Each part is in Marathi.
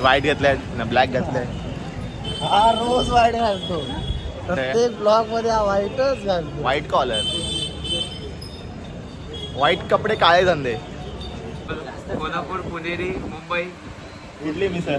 व्हाईट घेतलाय ना ब्लॅक घातलाय. हा रोज वाईट घालतो. प्रत्येक ब्लॉगमध्ये हा वाईटच घालतो. व्हाईट कॉलर व्हाईट कपडे काळे धंदे. कोल्हापूर पुणेरी मुंबई. कुठली मिसळ.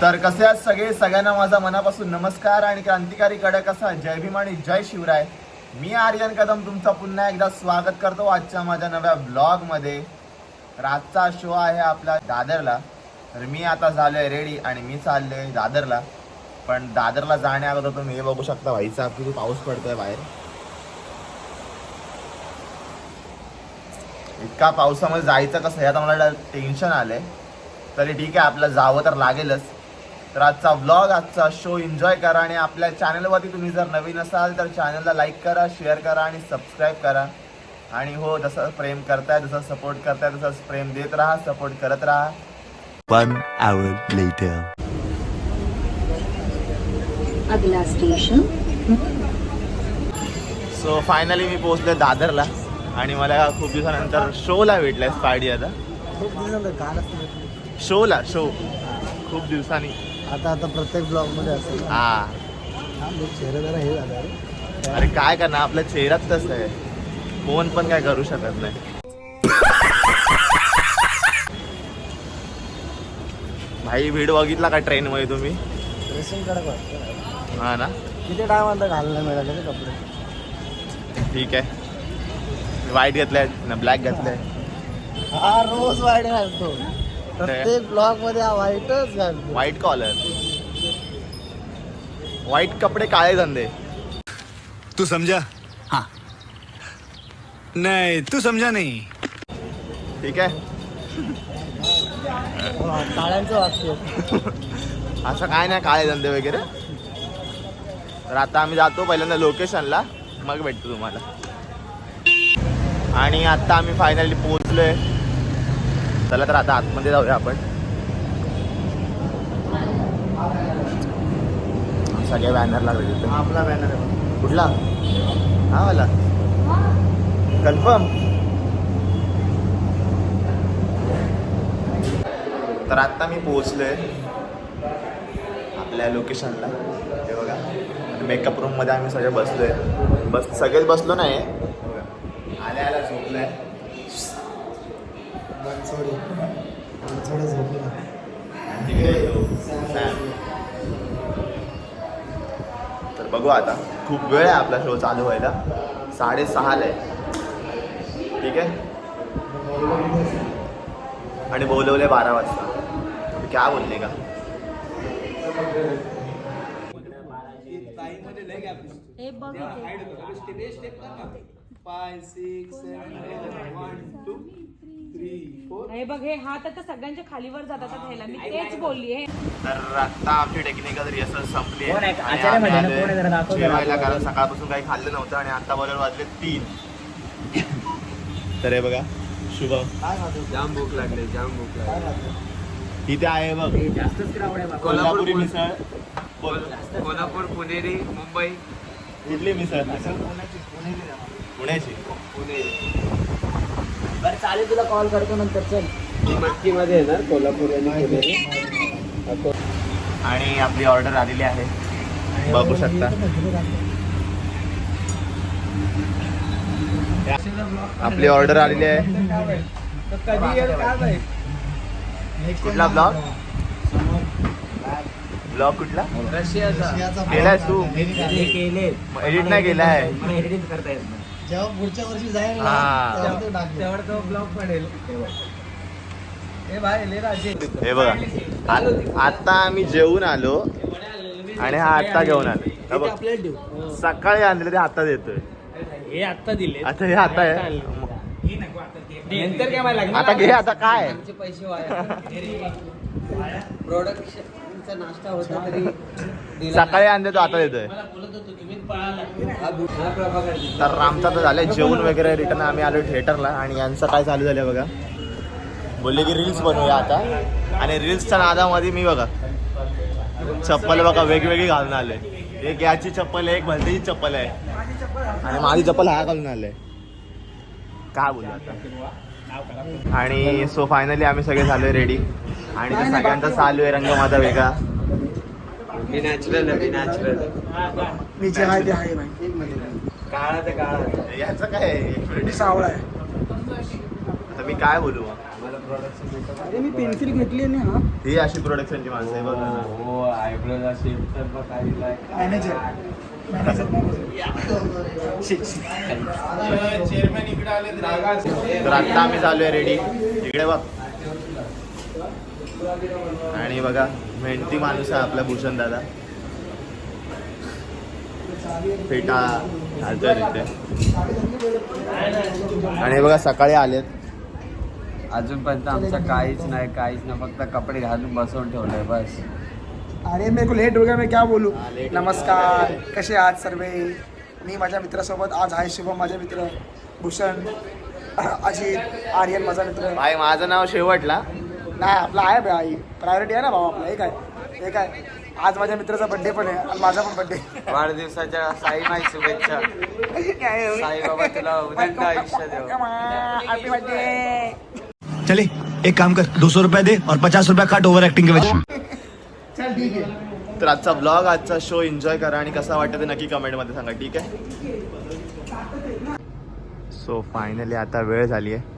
तर कसे आहात सगळे? सगळ्यांना माझा मनापासून नमस्कार आणि क्रांतिकारी कडक असा जय भीम आणि जय शिवराय. मी आर्यन कदम तुमचं पुन्हा एकदा स्वागत करतो आजच्या माझ्या नव्या ब्लॉगमध्ये. शो आहे आपला दादरला. तर मी आता झालोय रेडी आणि मी चाललोय दादरला. पण दादरला जाण्या अगोदर तुम्ही हे बघू शकता व्हायचा किती पाऊस पडतोय बाहेर. इतका पावसामध्ये जायचं कसं यात मला टेन्शन आलंय. तरी ठीक आहे आपलं जावं तर लागेलच. तर आजचा व्लॉग आजचा शो एन्जॉय करा आणि आपल्या चॅनलवरती तुम्ही जर नवीन असाल तर चॅनलला लाईक करा शेअर करा आणि सबस्क्राईब करा. आणि हो जसं प्रेम करताय जसं सपोर्ट करताय तसंच प्रेम देत राहा सपोर्ट करत राहा. One hour later. अगला स्टेशन सो फायनली मी पोहोचले दादरला. आणि मला खूप दिवसानंतर शोला भेटलाय स्पायडी आता. खूप भेटलो. शोला शो खूप दिवसांनी. आता आता प्रत्येक ब्लॉगमध्ये असेल. हा चेहरा जरा हे झाला. अरे काय करणार? आपल्या चेहऱ्यात तसं आहे. फोन पण काय करू शकत नाही. भाई व्हिडिओ बघितला का ट्रेन मध्ये तुम्ही? ड्रेसिंग कडक वाटतं ना. हा ना? किती टाइम आता घालला मिळाले कपडे? ठीक आहे. व्हाईट घेतलाय ना ब्लॅक घातलाय. हा रोज वाईट घालतो. प्रत्येक ब्लॉगमध्ये हा वाईटच घालतो. व्हाईट कॉलर व्हाईट कपडे काळे धंदे. तू समझा? हाँ. नहीं तू समझा नहीं. ठीक आहे. हा, काळ्यांचं वाक्य. असं काय नाही काळे धंदे वगैरे. तर आता आम्ही जातो पहिल्यांदा लोकेशनला मग भेटतो तुम्हाला. आणि आता आम्ही फायनली पोहोचलोय. चला तर आता आतमध्ये जाऊया आपण. सगळे बॅनर लागले तिथे. हा, आपला बॅनर आहे. कुठला? हा वाला. कन्फर्म तर आता मी पोहोचलोय आपल्या लोकेशनला हे बघा. मेकअप रूममध्ये आम्ही सगळे बसलोय. बस सगळेच बसलो नाही आल्या आल्या. बनसोडे झोपला. तर बघू आता. खूप वेळ आहे आपला शो चालू व्हायला. साडेसहाला आहे. ठीक आहे? आणि बोलवले बारा वाजता. तुम्ही क्या बोलले का? हे बघ हे बघ हे हात आता सगळ्यांच्या खालीवर जातात आता ह्याला. मी तेच बोलली आहे. तर आता आमची टेक्निकल रिहर्सल संपली कोण आहे? आहे आणि आचार्य आम्ही म्हणे ना, आलोय कोण आहे? जरा दाखव जरा. जेवायला. कारण सकाळपासून काही खाल्लं नव्हतं आणि आता बरोबर वाजले तीन. तर हे बघा शुभम जाम भूक लागले जाम भूक लागले. इथे आहे बघ. जास्तच क्राऊड आहे बाबा. कोल्हापुरी मिसळ. बोल कोल्हापूर पुणेरी मुंबई. कुठली मिसळ? पुण्याची. पुण्याची. पुणेरी. बरं चालेल तुला कॉल करतो नंतर चल. ही मटकीमध्ये येणार कोल्हापूर आणि आणि आपली ऑर्डर आलेली आहे. बघू शकता. आपली ऑर्डर आलेली आहे. कुठला ब्लॉग ब्लॉग कुठला? रशियाचा. केलाय तू. केले एडिट नाही केलाय. एडिट करता येत नाही. जेव्हा पुढच्या वर्षी जाईल ना हा. तेव्हा ते ब्लॉग पडेल. ए भाई ले राजे. हे बघा. आ- आता आम्ही जेवून आलो आणि हा आता घेऊन आलो. हा ते बघ. आपल्याला देऊ सकाळी आणलेलं ते आता देतोय. हे आता दिले आता हे आता आहे नंतर काय मला आता घे आता काय? पैसे वाया. प्रोडक्शन आमचा नाश्ता होता तरी सकाळी आणते तो आता देतोय. मला बोलत होतो की मी पळाला भू- प्रभाकर तर आमचं तर झालंय जेवण वगैरे रिटर्न आम्ही आलो थिएटरला आणि यांचं काय चालू झालं बघा. बोलले की रील्स बनवूया आता. आणि रील्सच्या नादामध्ये मी बघा चप्पल बघा वेगवेगळी घालून आले एक याची चप्पल आहे एक भलतीची चप्पल आहे. आणि माझी चप्पल हा घालून आले काय बोलू आता? आणि सो फायनली आम्ही सगळे झालोय रेडी आणि ते सगळ्यांचा चालू आहे रंग माझा वेगळा. मी नॅचरल मी नॅचरल मी जे आहे ते आहे भाई काळा ते काळा. याचं काय आहे? एक मिनिट. सावळा आहे. आता मी काय बोलू? अरे मी पेन्सिल घेतली ना हा. ही अशी प्रोडक्शनची माणसं आहे बघ. ना. हो शेप तर मॅनेजर तर आत्ता आम्ही चालूय रेडी इकडे बघ. आणि बघा मेहनती माणूस आहे आपला भूषण दादा. फेटा घालतोय तिथे. आणि बघा सकाळी आलेत. अजूनपर्यंत आमचं काहीच नाही काहीच नाही. फक्त कपडे घालून बसवून ठेवलंय बस. अरे मेरे को लेट हो गया मैं क्या बोलूं? नमस्कार कसे आहात सर्वे? मी माझ्या मित्रासोबत आज आहे शुभम माझे मित्र भूषण अजित आर्यन माझा मित्र. भाई माझं नाव शेवटला. नाही आपला आहे भाई प्रायोरिटी आहे ना भाऊ आपला एक आहे. एक आहे. आज माझ्या मित्राचा बड्डे पण आहे आणि माझा पण बड्डे वाढदिवसाच्या साई माई शुभेच्छा. साई बाबा तुला उदंड आयुष्य देव हॅपी चले एक काम कर दो सौ रुपया दे और पचास रुपया काट ओवर एक्टिंग के वजह चल ठीक आहे. तर आजचा ब्लॉग आजचा शो एन्जॉय करा आणि कसा वाटतं ते नक्की कमेंटमध्ये सांगा ठीक आहे? सो फायनली आता वेळ झाली आहे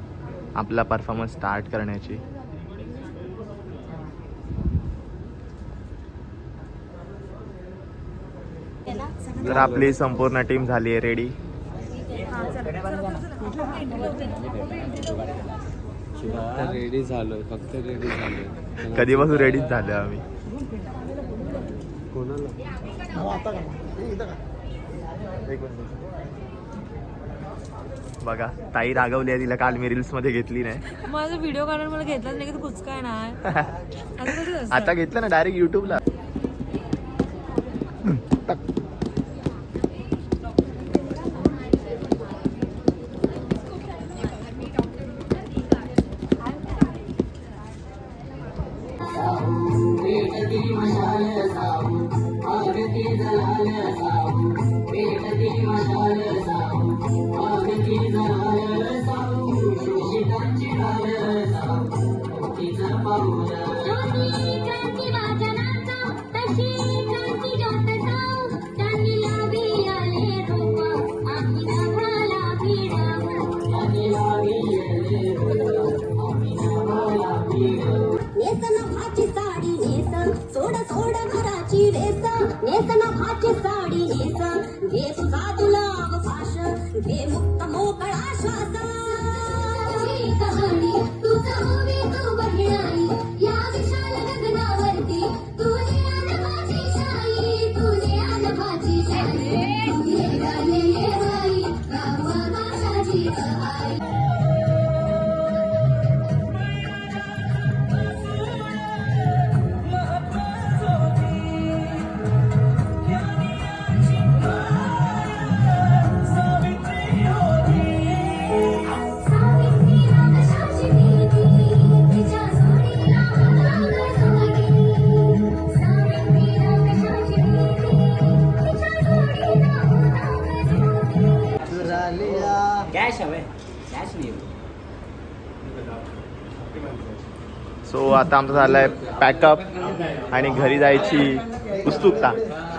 आपला परफॉर्मन्स स्टार्ट करण्याची. तर आपली संपूर्ण टीम झाली आहे रेडी रेडी झालोय फक्त रेडी झालोय. कधीपासून रेडीच झालो आम्ही? कोणाला? हो, आता का? बघा ताई रागवली आहे तिला काल मी रील्समध्ये घेतली नाही. माझा व्हिडिओ काढून मला घेतलाच नाही कुचकाय असतं? आता घेतलं ना डायरेक्ट युट्यूबला నేసన మాచి సాడి నేస సోడ సోడ మరాచి వేస నేసన सो आता आमचं झालंय पॅकअप आणि घरी जायची उत्सुकता.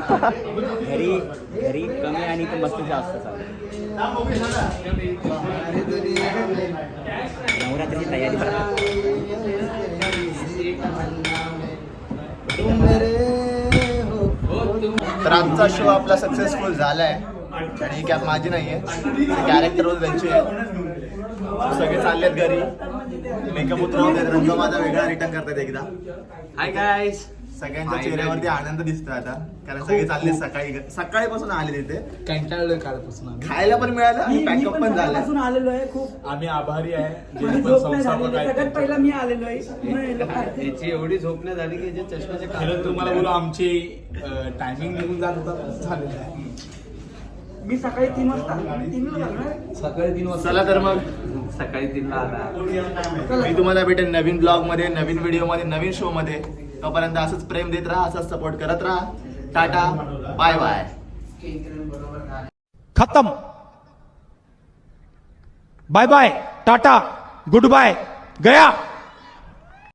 घरी घरी कमी आणि मस्त जास्त नवरात्रीची तयारी तर आमचा शो आपला सक्सेसफुल झालाय. आणि ही कॅब माझी नाहीये. कॅरेक्टर होते त्यांची. आहे सगळे चाललेत घरी. मेकअप उतरवतात रंग माझा वेगळा रिटर्न करतात एकदा. हाय गाईज सगळ्यांच्या. चेहऱ्यावरती आनंद दिसतोय आता. कारण सगळे चालले सकाळी. सकाळीपासून आले तिथे कंटाळलोय कालपासून आम्ही. खायला पण मिळालं आणि पॅकअप पण झालं. आलेलो आहे खूप. आम्ही आभारी आहे. जे माझी पण झोप नाही संस्थापक झालेली. आहेत. सगळ्यात पहिला मी आलेलो आहे. काय? याची एवढी झोप नाही झाली की जे चष्म्याचे खरं तुम्हाला बोलू आमची टायमिंग निघून जात होता झालेलं आहे. मी सकाळी तीन वाजता सकाळी तीन वाजता. चला तर मग. सकाळी तीनला आला. मी तुम्हाला भेटेन नवीन ब्लॉगमध्ये नवीन व्हिडिओमध्ये नवीन शो मध्ये. तोपर्यंत असंच प्रेम देत राहा असंच सपोर्ट करत राहा. टाटा. बाय बाय खत्म. Bye bye tata good bye गया.